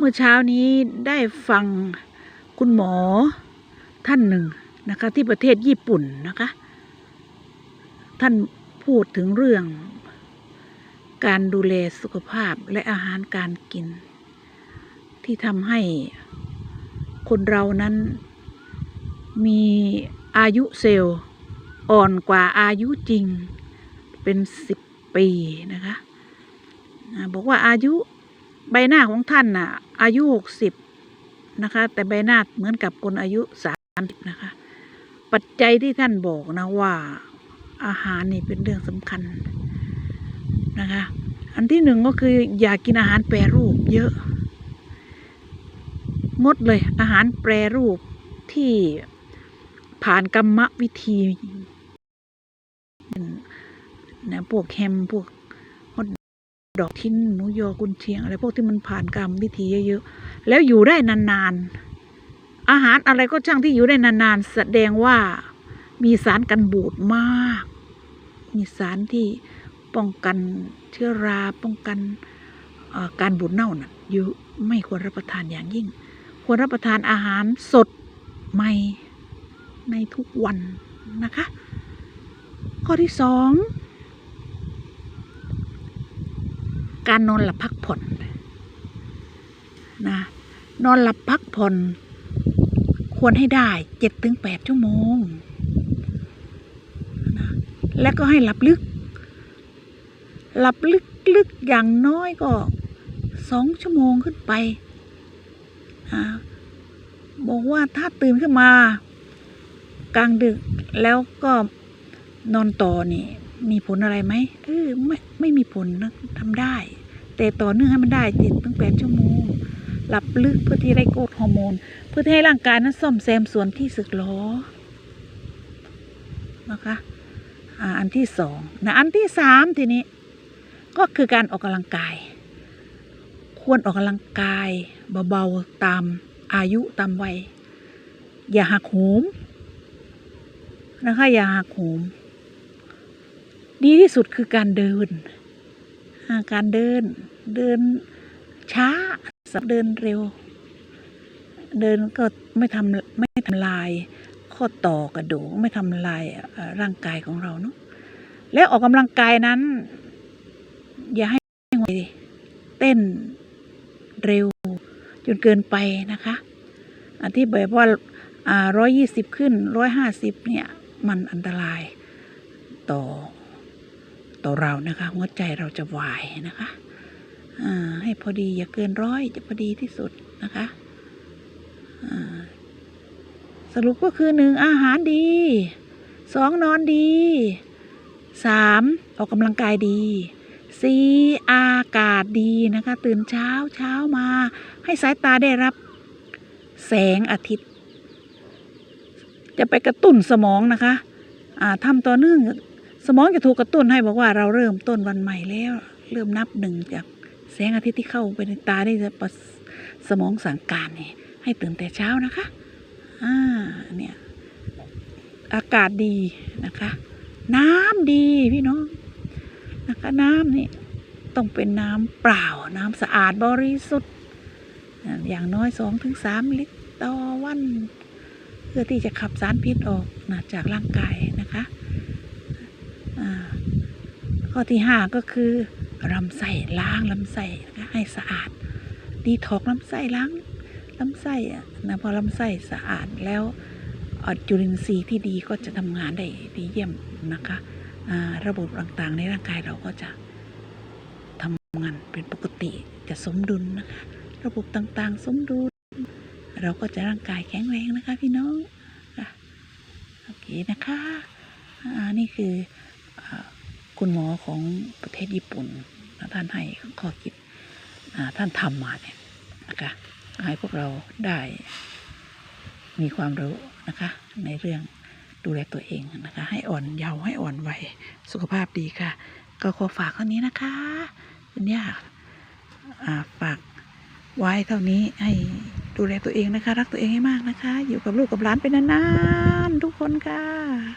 เมื่อเช้านี้ได้ฟังคุณหมอท่านหนึ่งนะคะ ที่ประเทศญี่ปุ่นนะคะ ท่านพูดถึงเรื่อง การดูแลสุขภาพและอาหารการกิน ที่ทำให้คนเรานั้นมีอายุเซลล์อ่อนกว่าอายุจริงเป็นสิบปีนะคะ บอกว่าอายุ ใบหน้าของท่านน่ะ อายุหกสิบนะคะ แต่ใบหน้าเหมือนกับคนอายุสามสิบนะคะ ปัจจัยที่ท่านบอกนะว่า อาหารนี่เป็นเรื่องสำคัญนะคะ อันที่หนึ่งก็คืออย่ากกินอาหารแปรรูปเยอะงดเลยอาหารแปรรูปที่ผ่านกรรมวิธีนะพวกแฮมพวก ดอกทิ้นหนูยอกุนเชียง อะไรพวกที่มันผ่านกรรมวิธีเยอะๆ แล้วอยู่ได้นานๆ อาหารอะไรก็ช่างที่อยู่ได้นานๆ แสดงว่ามีสารกันบูดมาก มีสารที่ป้องกันเชื้อราป้องกันการบูดเน่าน่ะเยอะไม่ควรรับประทานอย่างยิ่ง ควรรับประทานอาหารสดใหม่ในทุกวันนะคะ ข้อที่สอง การนอนหลับพักผ่อนนะนอนหลับพักผ่อน ควรให้ได้เจ็ดถึงแปดชั่วโมงนะและก็ให้หลับลึก หลับลึกลึกอย่างน้อยก็สองชั่วโมงขึ้นไปอ่าบอกว่าถ้าตื่นขึ้นมากลางดึกแล้วก็นอนต่อนี่ มีผลอะไรไหมเออไม่ไม่มีผลนะทำได้ แต่ต่อเนื่องให้มันได้เจ็ดถึงแปดชั่วโมงหลับลึกเพื่อที่ได้โกรทฮอร์โมน เพื่อให้ร่างกายนั้นซ่อมแซมส่วนที่สึกหรอนะคะอ่าอันที่สองนะอันที่สามทีนี้ ก็คือการออกกำลังกาย ควรออกกำลังกายเบาๆตามอายุตามวัยอย่าหักโหมนะคะอย่าหักโหม ดีที่สุดคือการเดิน การเดิน เดินช้าสับเดินเร็ว เดินก็ไม่ทำไม่ทำลายข้อต่อกระดูกไม่ทำลายร่างกายของเราเนาะและออกกำลังกายนั้น อย่าให้หัวเต้นเร็วจนเกินไปนะคะอันที่แบบว่าร้อยยี่สิบขึ้นร้อยห้าสิบเนี่ย มันอันตรายต่อ ต่อเรานะคะ หัวใจเราจะวายนะคะให้พอดีอย่าเกินร้อยจะพอดีที่สุดนะคะสรุปก็คือหนึ่งอาหารดีสองนอนดีสามออกกำลังกายดีสี่อากาศดีนะคะ ตื่นเช้าเช้ามา ให้สายตาได้รับ แสงอาทิตย์ จะไปกระตุ้นสมองนะคะทำต่อเนื่อง สมองจะถูกกระตุ้นให้บอกว่าเราเริ่มต้นวันใหม่แล้ว เริ่มนับหนึ่งจากแสงอาทิตย์ที่เข้าไปในตาได้จะประสมองสั่งการนี่ให้ตื่นแต่เช้านะคะ อ่า เนี่ย อากาศดีนะคะ น้ำดีพี่น้องนะคะน้ำนี่ต้องเป็นน้ำเปล่า น้ำสะอาดบริสุทธิ์ อย่างน้อยสองถึงสามลิตรต่อวัน เพื่อที่จะขับสารพิษออกนะจากร่างกายนะคะ ข้อที่ห้าก็คือลำไส้ล้างลำไส้ให้สะอาดดีถอกลำไส้ล้างลำไส้อะนะพอลำไส้สะอาดแล้วจุลินทรีย์ที่ดีก็จะทำงานได้ดีเยี่ยมนะคะระบบต่างๆ ในร่างกายเราก็จะทำงานเป็นปกติจะสมดุลนะคะ ระบบต่างๆ สมดุล เราก็จะร่างกายแข็งแรงนะคะพี่น้องโอเคนะคะ นี่คือ คุณหมอของประเทศญี่ปุ่นท่านให้ข้อคิดท่านทำมาเนี่ยนะคะให้พวกเราได้มีความรู้นะคะ ในเรื่องดูแลตัวเองนะคะ ให้อ่อนเยาว์ให้อ่อนวัยสุขภาพดีค่ะ ก็ขอฝากเท่านี้นะคะคุณย่าอ่าฝากไว้เท่านี้ให้ดูแลตัวเองนะคะ รักตัวเองให้มากนะคะ อยู่กับลูกกับหลานไปนานๆทุกคนค่ะ